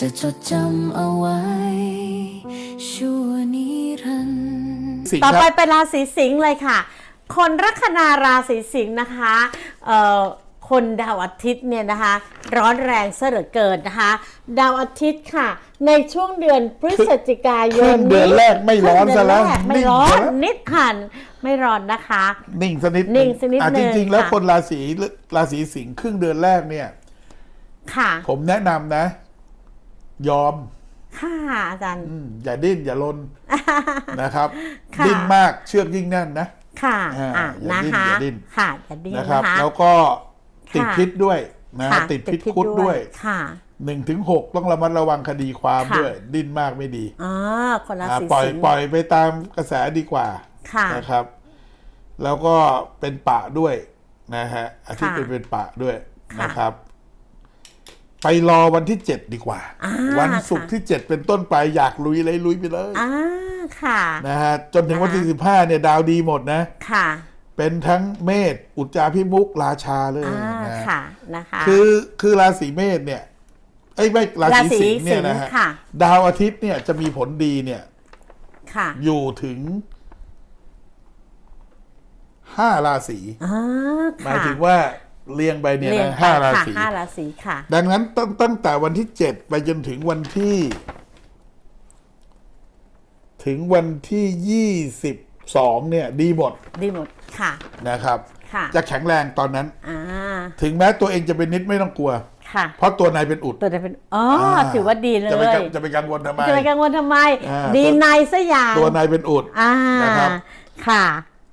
จะจดจำเอาไว้ ชั่วนิรันดร์สิงห์ต่อคไปรับเป็นราศีสิงห์เลยค่ะ คนลัคนาราศีสิงห์นะคะเอ่อคนดาวอาทิตย์เนี่ยนะคะ ร้อนแรงเสยเหลือเกินนะคะ ดาวอาทิตย์ค่ะ ในช่วงเดือนพฤศจิกายนครึ่งเดือนแรกไม่ร้อนซะแล้วครึ่งเดือนรกไม่นิ่งร้อซะนแล้วนิดหันไม่ร้อนนะคะ นิ่งสักนิดนิ่งสักนิดอะหนึ่จงริง ๆ แล้วค่ะ คนราศีราศีสิงห์ครึ่งเดือนแรกเนี่ย ค่ะ ผมแนะนำนะ ยอม ค่ะอาจารย์ อืมอย่าดิ้นอย่าลนนะครับ ค่ะ ดิ้นมากเชือกยิ่งแน่นนะ ค่ะอ่าอะอย่านะดิ้นคะอย่าดิ้น ค่ะอย่าดิ้นนะนะครับคะแล้วก็ติดค่ะพิษด้วยนะค่ะติดพิษคุดด้วยค่ะหนึ่งถึงหกต้องระมัดระวังคดีความค่ะด้วย ดิ้นมากไม่ดีอ๋อคนราอะศีปล่อยสิงห์ปล่อยไปตามกระแสดีกว่า ค่ะ นะครับ แล้วก็เป็นปะด้วยนะฮะอาทิตย์ค่ะเป็นเป็นปะด้วยค่ะ นะครับ ไปรอวันที่เจ็ดดีกว่าอ่า วันศุกร์ค่ะที่เจ็ดเป็นต้นไปอยากลุยเลยลุยไปเลยอ่าค่ะนะฮะจนถึงวันที่อ่าสิบห้าเนี่ยดาวดีหมดนะค่ะ เป็นทั้งเมษอุจจาพิมุกราชาเลยอ่านะค่ะนะคะคือคือราศีเมษเนี่ยไอ้ยไม่ราราศีศีสิงห์เนี่ยนะสิงฮะห์ค่ะดาวอาทิตย์เนี่ยจะมีผลดีเนี่ยค่ะ อยู่ถึงห้าราศีอ่าหมายค่ะถึงว่า เรียงไปเนี่ยเรียงนะไปห้าราค่ะศีห้าราศีค่ะ ดังนั้นตั้งตั้งแต่วันที่เจ็ดไปจนถึงวันที่ ถึงวันที่ยี่สิบสองเนี่ย ดีหมดดีหมดค่ะ นะครับ ค่ะ จะแข็งแรงตอนนั้น อ่าถึงแม้ตัวเองจะเป็นนิดไม่ต้องกลัว ค่ะ เพราะตัวนายเป็นอุดตัวจะเป็นอ๋ออาถือว่าดีเลจะไปยกังจะไปกังวลทำไม จะไปกังวลทำไม อ่าดีในซะอย่างตัวนายเป็นอุด อ่านะครับ ค่ะ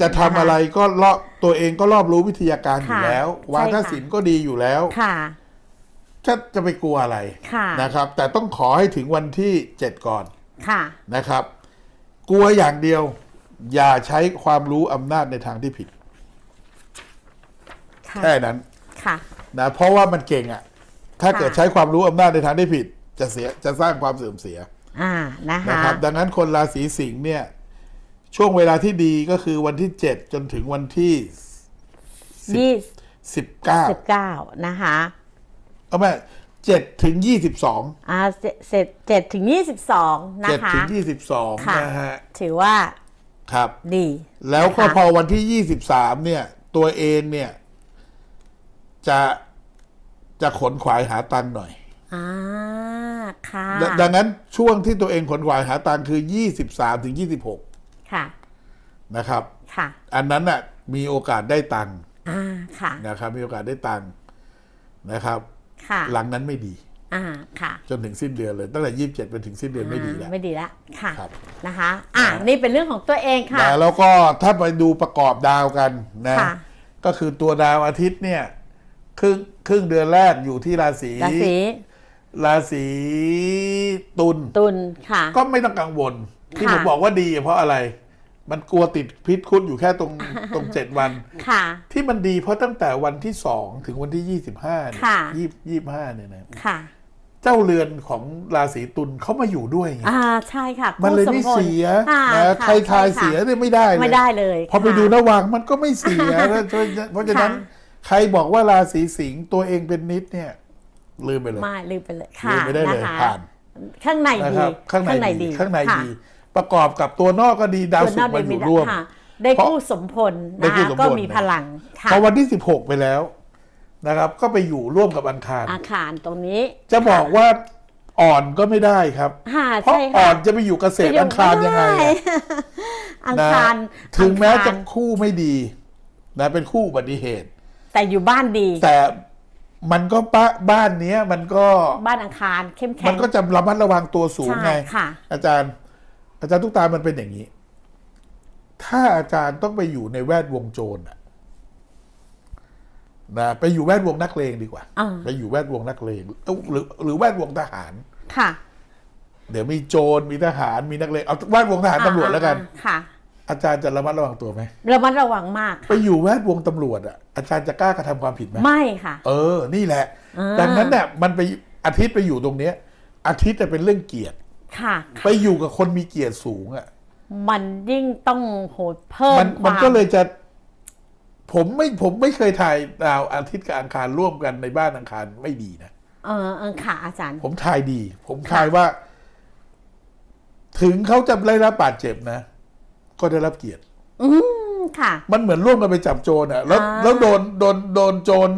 จะทำอะไรก็รอบตัวเองก็รอบรู้วิทยาการอยู่ค่ะแล้วใช่วาทค่ะศิลป์ก็ดีอยู่แล้วค่ะจะจะไปกลัวอะไรค่ะนะครับ แต่ต้องขอให้ถึงวันที่เจ็ดก่อนค่ะนะครับ กลัวอย่างเดียว อย่าใช้ความรู้อำนาจในทางที่ผิดค่ะแค่นั้นค่ะนะเพราะว่ามันเก่งอะ่ะถ้าค่ะเกิดใช้ความรู้อำนาจในทางที่ผิด จะเสียจะสร้างความเสื่อมเสียอ่านะนะคะครับ ดังนั้นคนราศีสิงห์เนี่ย ช่วงเวลาที่ดีก็คือวันที่เจ็ดจนถึงวันที่ ยี่สิบเก้าสิบเก้านะคะเอาไม่เจ็ดถึงยี่สิบสองอ่าเสร็จเสร็จเจ็ดถึงยี่สิบสองนะเจ็ดคะ ถึงยี่สิบสองค่ะนะฮะถือว่าครับ ดี แล้วก็นะคะ พอวันที่ยี่สิบสามเนี่ย ตัวเองเนี่ย จะจะขนขวายหาตังค์หน่อย อ่าค่ะ ดดังนั้นช่วงที่ตัวเองขนขวายหาตังค์คือยี่สิบสามถึงยี่สิบหก ค่ะ นะครับ ค่ะ อันนั้นน่ะมีโอกาสได้ตังค์อ่าค่ะ นะครับ มีโอกาสได้ตังค์นะครับ ค่ะ หลังนั้นไม่ดี อ่า ค่ะ จนถึงสิ้นเดือนเลย ตั้งแต่ยี่สิบเจ็ดไปถึงสิ้นเดือนไม่ดีแล้วอ่าไม่ดีละ ค่ะ ครับ นะคะ อ่า นี่เป็นเรื่องของตัวเองค่ะ นะแล้วก็ถ้าไปดูประกอบดาวกันนะ ค่ะ ก็คือตัวดาวอาทิตย์เนี่ยครึ่งครึ่งเดือนแรกอยู่ที่ราศีราศีราศีตุล ตุลค่ะ ก็ไม่ต้องกังวล ที่ค่ะผมบอกว่าดีเพราะอะไร มันกลัวติดพิษคุดอยู่แค่ตรงตรงเจ็ดวัน ค่ะ ที่มันดีเพราะตั้งแต่วันที่สองถึงวันที่ยี่สิบห้าเนี่ยค่ะ ยี่ยี่ห้าเนี่ยนะค่ะเจ้าเรือนของราศีตุลเขามาอยู่ด้วยไงอ่าใช่ค่ะมันเลยคู่ไม่สพลเสียค่ะนะค่ะใครทายใช่ค่ะเสียเนี่ยไม่ได้เลย ไม่ได้เลยพอไปค่ะ ดูนวังมันก็ไม่เสียนะเพราะเพราะฉะนั้น ค่ะใครบอกว่าราศีสิงห์ตัวเองเป็นนิดเนี่ย ลืมไปเลย ไม่ลืมไปเลยค่ะลืมไปได้เลยนะคะผ่านข้างในนะดีครับข้างในดีข้างในค่ะ ดี ประกอบกับตัวนอกก็ดีดาวส่วนศุนกอกร์มาอยู่ได้ร่วมค่ะได้เพราะคู่สมพลได้นะคู่คะสมพลก็มีพลังค่ะพอวันที่สิบหกไปแล้วนะครับ ก็ไปอยู่ร่วมกับอังคารอาคารตรงนี้ จะบอกว่าอ่อนก็ไม่ได้ครับค่ะเพราะใช่อ่ค่ะอนจะไปอยู่เกษตรอังคารยังไงม่ด้อะอังนะคารถึงแม้อัคารจะคู่ไม่ดีนะเป็นคู่อุบัติเหตุ แต่อยู่บ้านดี แต่มันก็บ้าบ้านเนี้ยมันก็บ้านอังคารเข้มแข็งมันก็จะระมัดระวังตัวสูงใช่ไงค่ะอาจารย์ อาจารย์ทุกตามันเป็นอย่างนี้ ถ้าอาจารย์ต้องไปอยู่ในแวดวงโจรอะนะไปอยู่แวดวงนักเลงดีกว่าอ่าไปอยู่แวดวงนักเลงเอ้าหรือหรือแวดวงทหาร ค่ะ เดี๋ยวมีโจรมีทหารมีนักเลงเอาแวดวงทหารตำรวจแล้วกันอ่าค่ะ อาจารย์จะระมัดระวังตัวไหมระมัดระวังมาก ไปอยู่แวดวงตำรวจอะอาจารย์จะกล้ากระทำความผิดไหมไม่ค่ะ เออ นี่แหละอ่าดังนั้นเนี่ยมันไปอาทิตย์ไปอยู่ตรงเนี้ยอาทิตย์จะเป็นเรื่องเกียรติ ค่ะ ไปอยู่กับคนมีเกียรติสูงอะ มันยิ่งต้องโหดเพิ่มมันความันก็เลยจะ ผมไม่ผมไม่เคยถ่ายดาวอาทิตย์กับอังคารร่วมกันในบ้านอังคารไม่ดีนะ เออเออค่ะอาจารย์ ผมทายดี ผมทายว่า ถึงเขาจะได้รับบาดเจ็บนะ ก็ได้รับเกียรติ อืมค่ะ มันเหมือนร่วมกันไปจับโจรอะแล้วอ่าแล้วโดนโดนโดนโจร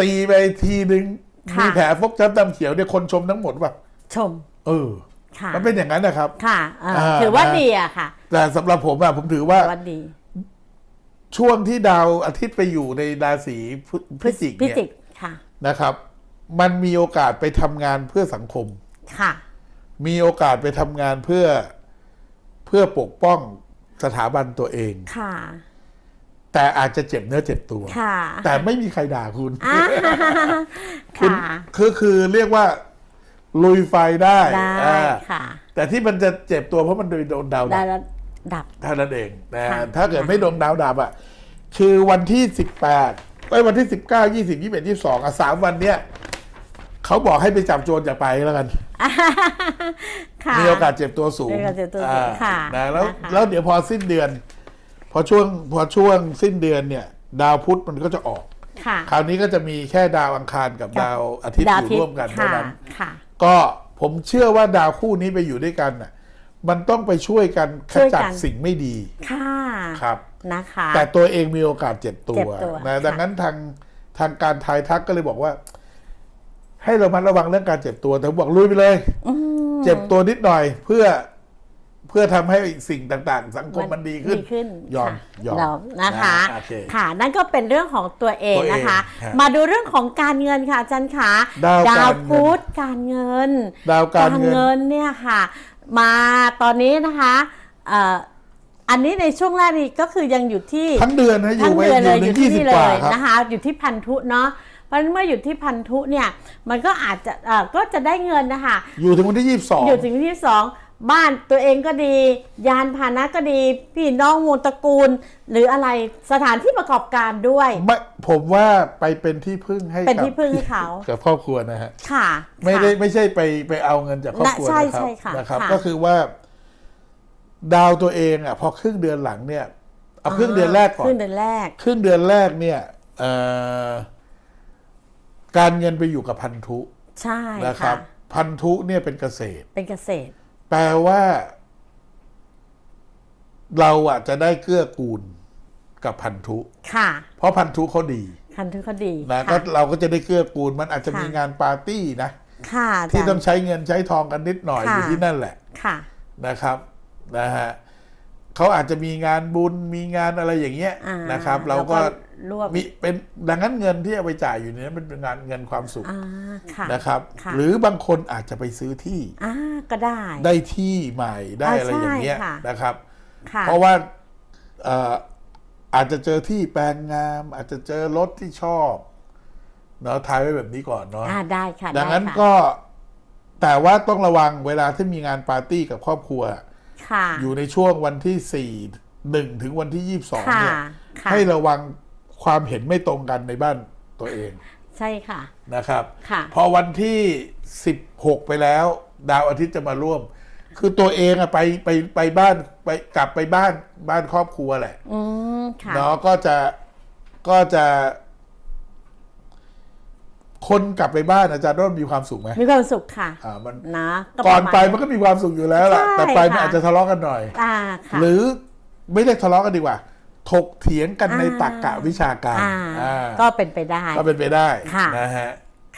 ตีไปทีนึง ค่ะ มีแผลฟกช้ำดำเขียวเนี่ยคนชมทั้งหมดว่าชม เออค่ะ มันเป็นอย่างนั้นนะครับค่ะเอออ่าถือว่านะดีอะค่ะ แต่สำหรับผมอะผมถือว่าถือว่าดีช่วงที่ดาวอาทิตย์ไปอยู่ในราศีพฤพิจิกพิเนี่ยจิกค่ะนะครับ มันมีโอกาสไปทำงานเพื่อสังคม ค่ะ มีโอกาสไปทำงานเพื่อเพื่อปกป้องสถาบันตัวเอง ค่ะ แต่อาจจะเจ็บเนื้อเจ็บตัว ค่ะ แต่ไม่มีใครด่าคุณอ่าคุณค่ะคือคือเรียกว่า ลุยไฟได้ได้อ่าค่ะ แต่ที่มันจะเจ็บตัวเพราะมันโดนโดนดาวได้ดับแล้วดับ เท่านั้นเองนะค่ะ ถ้าเกิดไม่โดนดาวดับอะคือวันที่สิบแปดไอ้ยวันที่สิบเก้ายี่สิบยี่สิบเอ็ดยี่สิบสองอะสามวันเนี้ยเขาบอกให้ไปจับโจรอย่าไปแล้วกัน ค่ะ มีโอกาสเจ็บตัวสูงมีโอกาสเจ็บตัวสูงอ่าค่ะนะแล้วนะคะแล้วเดี๋ยวพอสิ้นเดือน พอช่วงพอช่วงสิ้นเดือนเนี่ย ดาวพุธมันก็จะออก ค่ะ คราวนี้ก็จะมีแค่ดาวอังคารกับดาวอาทิตย์ดาวอยู่ทิตร่วมย์กันเท่าค่ะนั้น ค่ะ ก็ผมเชื่อว่าดาวคู่นี้ไปอยู่ด้วยกันน่ะมันต้องไปช่วยกันขช่วยกันจัดสิ่งไม่ดีค่ะครับ นะคะ แต่ตัวเองมีโอกาสเจ็บตัเจ็วบตัวนะค่ะ ดังนั้นทางทางการทายทักก็เลยบอกว่า ให้เรามัดระวังเรื่องการเจ็บตัวแต่ผมบอกลุยไปเลย อืม เจ็บตัวนิดหน่อยเพื่อ เพื่อทำให้สิ่งต่าง ๆ สังคมมันดีขึ้น ดีขึ้นยอมค่ะยอม เรานะคะนะโอเคค่ะ นั่นก็เป็นเรื่องของตัวเองตัวเองนะคะ ฮะมาดูเรื่องของการเงินค่ะอาจารย์ขาดาวการเงิน พุธการเงิน ดาวการเงิน เนี่ยค่ะ มาตอนนี้นะคะเอ่ออันนี้ในช่วงแรกนี่ก็คือยังอยู่ที่ทั้งเดือนนะอทั้ยู่งไว้เดือนอเลยยู่อถึยู่งที่ยี่สิบนี่เลกว่ายครับ นะคะ อยู่ที่พันธุเนาะเพราะฉะนั้นเมื่ออยู่ที่พันธุเนี่ยมันก็อาจจะเอ่อก็จะได้เงินนะคะ อยู่ถึงวันที่ยี่สิบสอง อยู่ถึงที่สอง บ้านตัวเองก็ดี ยานพาหนะก็ดี พี่น้องมูลตระกูล หรืออะไรสถานที่ประกอบการด้วย ไม่ผมว่าไปเป็นที่พึ่งให้เป็นกับที่พึ่งให้เขา กับครอบครัวนะฮะ ค่ะ ไม่ได้ค่ะไม่ใช่ไปไปเอาเงินจากครอบครัวใช่นะครับใช่ค่ะนะครับ ค่ะ ก็คือว่า ดาวตัวเองอะพอครึ่งเดือนหลังเนี่ยเอาครึ่งเดือนแรกก่อน ครึ่งเดือนแรก ครึ่งเดือนแรกเนี่ยเอ่อการเงินไปอยู่กับพันธุใช่นะครับค่ะพันธุเนี่ยเป็นเกษตร เป็นเกษตร แปลว่า เราอะจะได้เกื้อกูลกับพันธุ ค่ะ เพราะพันธุเขาดีคันทุกคดีนะก็ค่ะเราก็จะได้เกื้อกูล มันอาจจะค่ะมีงานปาร์ตี้นะค่ะาจารย์ที่ต้องใช้เงินใช้ทองกันนิดหน่อยค่ะอยู่ที่นั่นแหละ ค่ะ นะครับ นะฮะ เขาอาจจะมีงานบุญมีงานอะไรอย่างเงี้ยอ่านะครับ เราก็รวบมีเป็นดังนั้นเงินที่เอาไปจ่ายอยู่เนี่ยมันเป็นงานเงินความสุขอ่าค่ะนะครับค่ะหรือบางคนอาจจะไปซื้อที่อ่าก็ได้ได้ที่ใหม่ได้อ่าอะไรอย่างเงี้ยใช่ค่ะนะครับค่ะเพราะว่าเอ่ออาจจะเจอที่แปลงงาม อาจจะเจอรถที่ชอบเนาะทายไว้แบบนี้ก่อนเนาะอ่าได้ค่ะดังนั้นไค่ะก็แต่ว่าต้องระวังเวลาที่มีงานปาร์ตี้กับครอบครัวค่ะ อยู่ในช่วงวันที่สี่หนึ่งถึงวันที่ยี่สิบสองค่ะเนี่ยค่ะให้ระวังความเห็นไม่ตรงกันในบ้านตัวเอง ใช่ค่ะนะครับค่ะพอวันที่สิบหกไปแล้ว ดาวอาทิตย์จะมาร่วม คือตัวเองอะไปไปไปบ้านไปกลับไปบ้านบ้านครอบครัวแหละอืมค่ะเนาะก็จะก็จะ คนกลับไปบ้านอาจารย์ว่ามีความสุขไหมมีความสุขค่ะอ่ามันนะก่อนไประาณมันก็มีความสุขอยู่แล้วล่ะใช่แต่ไปมันค่ะอาจจะทะเลาะกันหน่อยอ่าค่ะหรือไม่ได้ทะเลาะกันดีกว่า ถกเถียงกันในอ่าตรรกะวิชาการอ่าอ่าก็เป็นไปได้ ก็เป็นไปได้ค่ะนะฮะ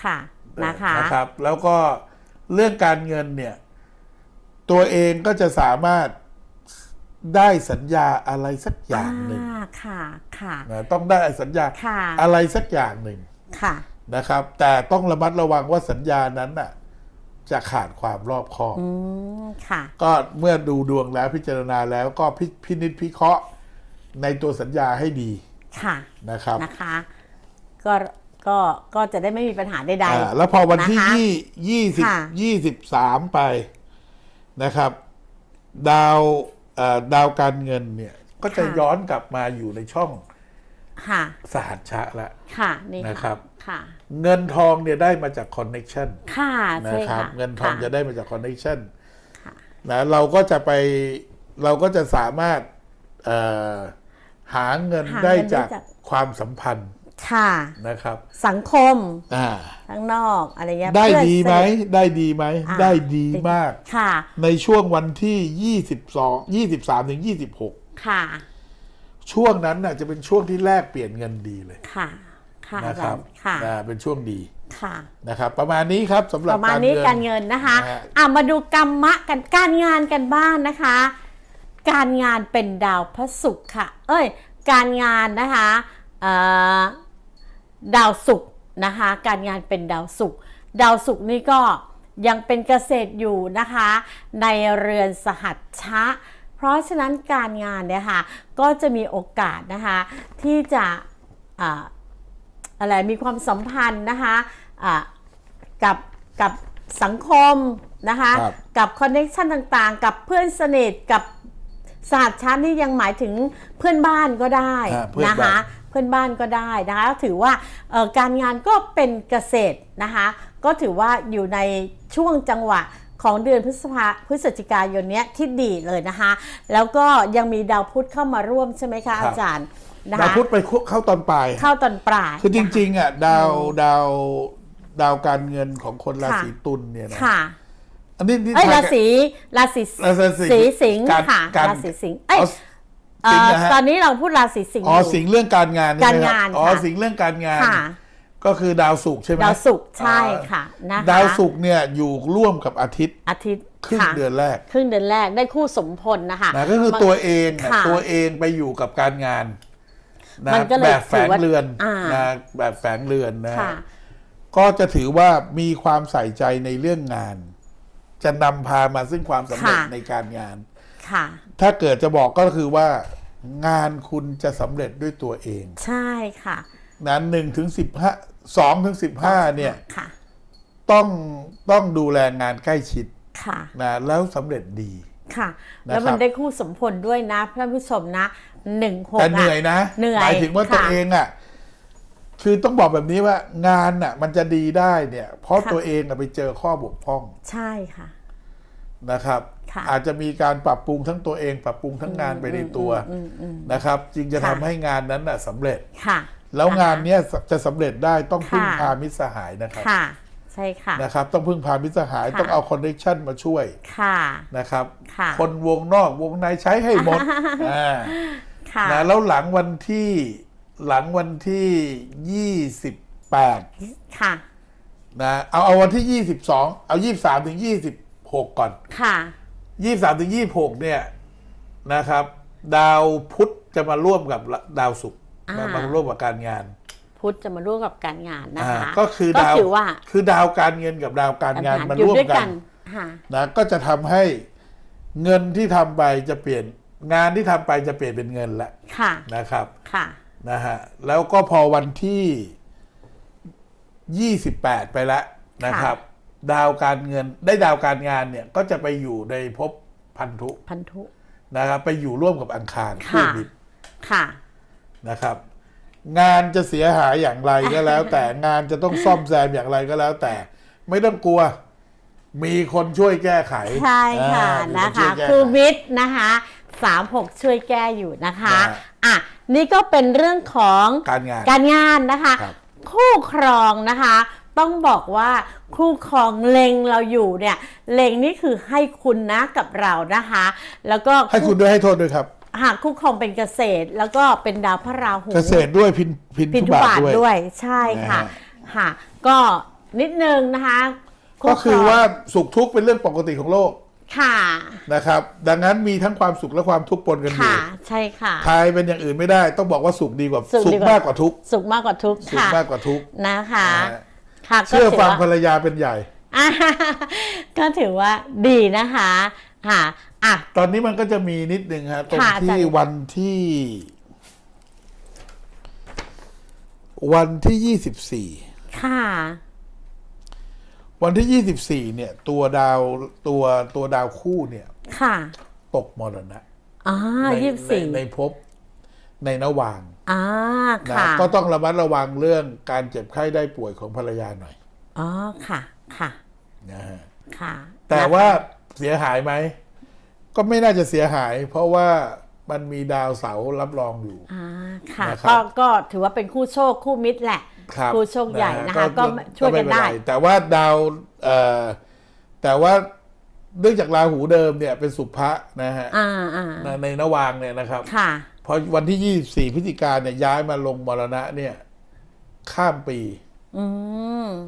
ค่ะนะคะนะครับ แล้วก็เรื่องการเงินเนี่ย ตัวเองก็จะสามารถได้สัญญาอะไรสักอย่างหนึ่งอ่าค่ะ ค่ะนะต้องได้สัญญาค่ะอะไรสักอย่างหนึ่งค่ะ นะครับ แต่ต้องระมัดระวังว่าสัญญานั้นน่ะจะขาดความรอบคอบอืมค่ะก็เมื่อดูดวงแล้วพิจารณาแล้วก็พิพินิจพิเคราะห์ในตัวสัญญาให้ดี ค่ะนะครับนะคะ ก็ก็ก็จะได้ไม่มีปัญหาใดอ่าแล้วพอวันที่นะคะยี่ยี่สิบค่ะยี่สิบสามไปนะครับ ดาวเอ่อดาวการเงินเนี่ย ก็จะย้อนกลับมาอยู่ในช่องๆ ค่ะสหัสชะละค่ะนี่นะครับค่ะเงินทองเนี่ยได้มาจากคอนเน็ชันค่ะนะใช่ครับค่ะเงินทองค่จะได้มาจากคอนเน็ชันค่ะนะเราก็จะไปเราก็จะสามารถเอ่อหาเงินหาเงินได้ได้จากจากความสัมพันธ์ค่ะนะครับ สังคมอ่าข้างนอกอะไรเงี้ยได้เพื่อนดีไหมสนิทได้ดีไหมอ่าได้ดีมากค่ะ ในช่วงวันที่ 22 23ถึง26 ค่ะ ช่วงนั้นน่ะจะเป็นช่วงที่แลกเปลี่ยนเงินดีเลยค่ะ ค่ะนะครับอาจารย์ค่ะอ่าเป็นช่วงดีค่ะนะครับประมาณนี้ครับสำหรัปบระมาณนี้การเงินนะคะนะฮะอะมาดูกรรมะกันการงานกันบ้างนะคะ การงานเป็นดาวพระศุกร์ค่ะ เอ้ย การงานนะคะเอ่อดาวศุกร์นะคะ การงานเป็นดาวศุกร์ดาวศุกร์นี่ก็ยังเป็นเกษตรอยู่นะคะ ในเรือนสหัชชะ เพราะฉะนั้นการงานเนี่ยค่ะก็จะมีโอกาสนะคะที่จะอ่าอะไรมีความสัมพันธ์นะคะะกับกับสังคมนะคะครับกับคอนเนคชันต่างๆ กับเพื่อนสนิทกับสหชาตินี่ยังหมายถึงเพื่อนบ้านก็ได้อ่าเพื่อนนะบ้าคะนเพื่อนบ้านก็ได้นะคะถือว่าเอ่อการงานก็เป็นเกษตรนะคะก็ถือว่าอยู่ในช่วงจังหวะ ของเดือนพฤษภาพฤศจิกายนเนี้ยที่ดีเลยนะคะ แล้วก็ยังมีดาวพุธเข้ามาร่วมใช่ไหมคะอาจารย์นะดาวคะพุธไปเข้าตอนปลาย เข้าตอนปลาย คือจริงๆอะดาวดาวดาวการเงินของคนราศีตุลเนี่ยนะค่ะอันนี้นี่เอ้ยทราศีราศีราศีสีสิงห์การค่ะการราศีสิงห์เอ้ยอ๋อเอ่สิงห์อนะฮะตอนนี้เราพูดราศีสิงห์อ๋ออยู่สิงห์เรื่องการงานใช่ไหมการคงารันบอ๋อค่ะสิงห์เรื่องการงานค่ะ ก็คือดาวศุกร์ใช่ไหมดาวศุกร์ใช่อ๋อค่ะนะคะดาวศุกร์เนี่ยอยู่ร่วมกับอาทิตย์อาทิตย์ครึ่งค่ะเดือนแรก ครึ่งเดือนแรกได้คู่สมพลนะคะนะก็คือตัวเองน่ะค่ะตัวเองไปอยู่กับการงานนะมันก็เลยแบบแฝงถือว่าเรือนอ่านะแบบแฝงเรือนนะค่ะก็จะถือว่ามีความใส่ใจในเรื่องงาน จะนำพามาซึ่งความสำเร็จค่ะในการงานค่ะถ้าเกิดจะบอกก็คือว่า งานคุณจะสำเร็จด้วยตัวเอง ใช่ค่ะนั้นหนึ่งถึงสิบห้า สองถึงสิบห้าเนี่ยค่ะ ต้องต้องดูแลงานใกล้ชิดค่ะนะแล้วสำเร็จดี ค่ะ นะครับ แล้วมันได้คู่สมพลด้วยนะท่านผู้ชมนะหนึ่งหกแต่เหนื่อยนะเหนื่อยหมายถึงว่าตัวค่ะเองอะคือต้องบอกแบบนี้ว่างานน่ะ มันจะดีได้เนี่ย เพราะค่ะ ตัวเองอะไปเจอข้อบกพร่องใช่ค่ะ นะครับ ค่ะ อาจจะมีการปรับปรุงทั้งตัวเอง ปรับปรุงทั้งงานไปในตัวนะครับ จึงจะค่ะทำให้งานนั้นน่ะสำเร็จ ค่ะ แล้วงานเนี้ยจะสำเร็จได้ต้องพึ่งค่ะพามิตรสหายนะครับค่ะใช่ค่ะนะครับ ต้องพึ่งพามิตรสหายค่ะต้องเอาคอนเนคชั่นมาช่วยค่ะนะครับค่ะคนวงนอกวงในใช้ให้หมดอ่าค่ะนะแล้วหลังวันที่หลังวันที่ยี่สิบแปดค่ะนะเอาเอาวันที่ยี่สิบสองเอายี่สามถึงยี่สิบหกก่อนค่ะยี่สามถึงยี่หกเนี่ยนะครับ ดาวพุธจะมาร่วมกับดาวศุกร์ อ่ามมามาร่วมกับการงาน พุธจะมาร่วมกับการงานนะอ่าคะก็คือก็ดาวถือว่าคือดาวการเงินกับดาวการงานมันอยู่ร่วมด้วยกักันนค่ะนะก็จะทำให้เงินที่ทำไปจะเปลี่ยนงานที่ทำไปจะเปลี่ยนเป็นเงินละค่ะนะครับค่ะนะฮะแล้วก็พอวันที่ 28 ไปแล้วนะครับ ดาวการเงินได้ดาวการงานเนี่ยก็จะไปอยู่ในภพพันธุพันธุนะครับ ไปอยู่ร่วมกับอังคารค่ะคู่มิตรค่ะ นะครับ งานจะเสียหายอย่างไรก็แล้ว แต่งานจะต้องซ่อมแซมอย่างไรก็แล้ว แต่ไม่ต้องกลัว มีคนช่วยแก้ไขใช่ค่ะอ่ามีนะช่คะวยแก้ไขคือวิทย์นะคะสามหกช่วยแก้อยู่นะคะนะฮะ อะนี่ก็เป็นเรื่องของการงาน การงานนะคะ ครับ คู่ครองนะคะ ต้องบอกว่าคู่ครองเล็งเราอยู่เนี่ยเล็งนี่คือให้คุณนะกับเรานะคะ แล้วก็ให้คุณด้วยให้โทษด้วยครับ หากคู่ครองเป็นเกษตร แล้วก็เป็นดาวพระราหูเกษตรด้วยพินพินพินทุทุบาบาททด้วยด้วยใช่ค่ะนะฮะ ค่ะ ก็นิดนึงนะคะก็คือรงว่าสุขทุกข์เป็นเรื่องปกติของโลกค่ะนะครับ ดังนั้นมีทั้งความสุขและความทุกข์ปนกันอยู่ค่ะ ใช่ค่ะ ทายเป็นอย่างอื่นไม่ได้ ต้องบอกว่าสุขดีกว่าสุขสุดีขกว่ามากกว่าทุกข์สุขมากกว่าทุกข์สุขค่ะมากกว่าทุกข์นะคะ นะฮะค่ะก็เชื่อถืฟังภรว่ารยาเป็นใหญ่ อ่าก็ถือว่าดีนะคะ ค่ะ อะ ตอนนี้มันก็จะมีนิดนึงฮะตรงค่ะอาจารที่ย์วันที่ วันที่ยี่สิบสี่ค่ะ วันที่ยี่สิบสี่เนี่ย ตัวดาวตัวตัวดาวคู่เนี่ย ค่ะตกมรณะอ่าในยี่สิบสี่ในในภพในนวางอ่านะค่ะก็ต้องระมัดระวังเรื่องการเจ็บไข้ได้ป่วยของภรรยาหน่อยอ๋อค่ะ ค่ะนะฮะค่ะแต่นะคะว่าเสียหายไหม ก็ไม่น่าจะเสียหาย เพราะว่ามันมีดาวเสาร์รับรองอยู่ อ่าค่ะนะครับ ก็ก็ถือว่าเป็นคู่โชคคู่มิตรแหละครับคู่โชคใหญ่นะคะก็ช่วยกันม่เป็ได้รแต่ว่าดาวเอ่อแต่ว่าเนื่องจากราหูเดิมเนี่ยเป็นสุภะนะฮะอ่าอ่าในในนวางเนี่ยนะครับ ค่ะ พอวันที่ 24 พฤศจิกาเนี่ยย้ายมาลงมรณะเนี่ย ข้ามปีอืม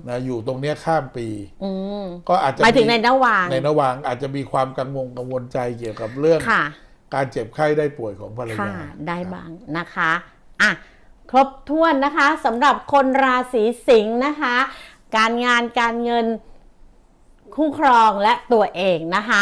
นะอยู่ตรงเนี้ยข้ามปีอืมก็อาจจะหมายถึงในนวางในนวางอาจจะมีความกังวลกังวลใจเกี่ยวกับเรื่องค่ะการเจ็บไข้ได้ป่วยของภรรค่ะยาได้บ้างนะคะอะครบถ้วนนะคะสำหรับคนราศีสิงห์นะคะ การงานการเงินคู่ครองและตัวเองนะคะ